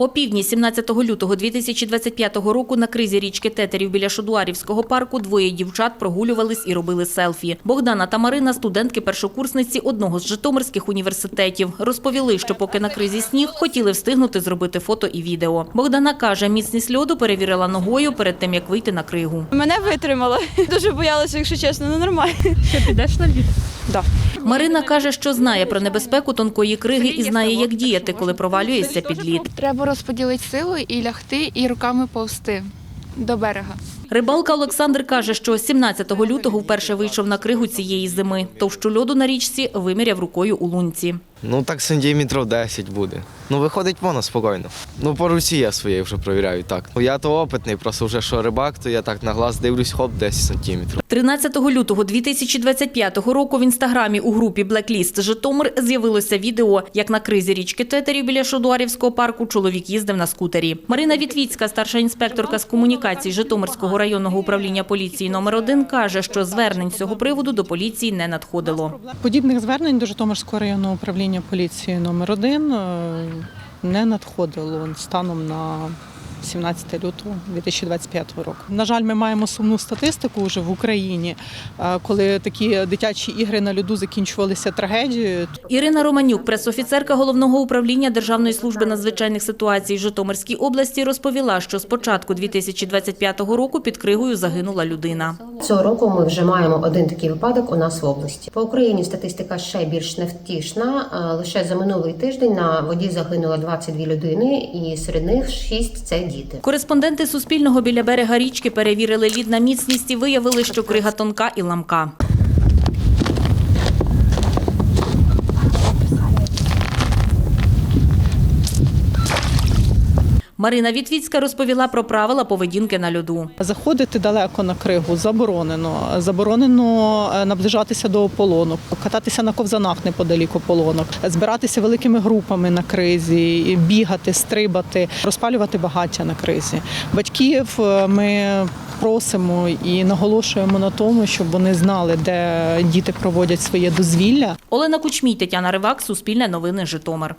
О півдні 17 лютого 2025 року на кризі річки Тетерів біля Шодуарівського парку двоє дівчат прогулювались і робили селфі. Богдана та Марина – студентки-першокурсниці одного з житомирських університетів. Розповіли, що поки на кризі сніг, хотіли встигнути зробити фото і відео. Богдана каже, міцність льоду перевірила ногою перед тим, як вийти на кригу. Мене витримало. Дуже боялася, якщо чесно, ну нормально. Що підеш на лід? Да. Марина каже, що знає про небезпеку тонкої криги і знає, як діяти, коли провалюється під лід. Треба розподілити сили і лягти, і руками повсти до берега. Рибалка Олександр каже, що 17 лютого вперше вийшов на кригу цієї зими. Товщу льоду на річці виміряв рукою у лунці. Ну так сантиметрів 10 буде. Ну виходить воно спокійно. Ну по руці я своєю вже провіряю так. Ну, Я то опитний, просто вже що рибак, то я так на глаз дивлюсь, хоп, 10 сантиметрів. 13 лютого 2025 року в інстаграмі у групі Blacklist Житомир з'явилося відео, як на кризі річки Тетерів біля Шодуарівського парку чоловік їздив на скутері. Марина Вітвіцька, старша інспекторка з комунікацій Житомирського районного управління поліції номер 1 каже, що звернень з цього приводу до поліції не надходило. Подібних звернень до Житомирського районного управління поліції номер 1 не надходило станом на 17 лютого 2025 року. На жаль, ми маємо сумну статистику вже в Україні, коли такі дитячі ігри на льоду закінчувалися трагедією. Ірина Романюк, пресофіцерка головного управління Державної служби надзвичайних ситуацій Житомирській області, розповіла, що з початку 2025 року під кригою загинула людина. Цього року ми вже маємо один такий випадок у нас в області. По Україні статистика ще більш невтішна. Лише за минулий тиждень на воді загинуло 22 людини, і серед них 6 – це діти. Кореспонденти Суспільного біля берега річки перевірили лід на міцність і виявили, що крига тонка і ламка. Марина Вітвіцька розповіла про правила поведінки на льоду. Заходити далеко на кригу заборонено. Заборонено е, наближатися до ополонок, кататися на ковзанах неподалік ополонок, збиратися великими групами на кризі, бігати, стрибати, розпалювати багаття на кризі. Батьків е, ми просимо і наголошуємо на тому, щоб вони знали, де діти проводять своє дозвілля. Олена Кучмій, Тетяна Ривак, Суспільне новини, Житомир.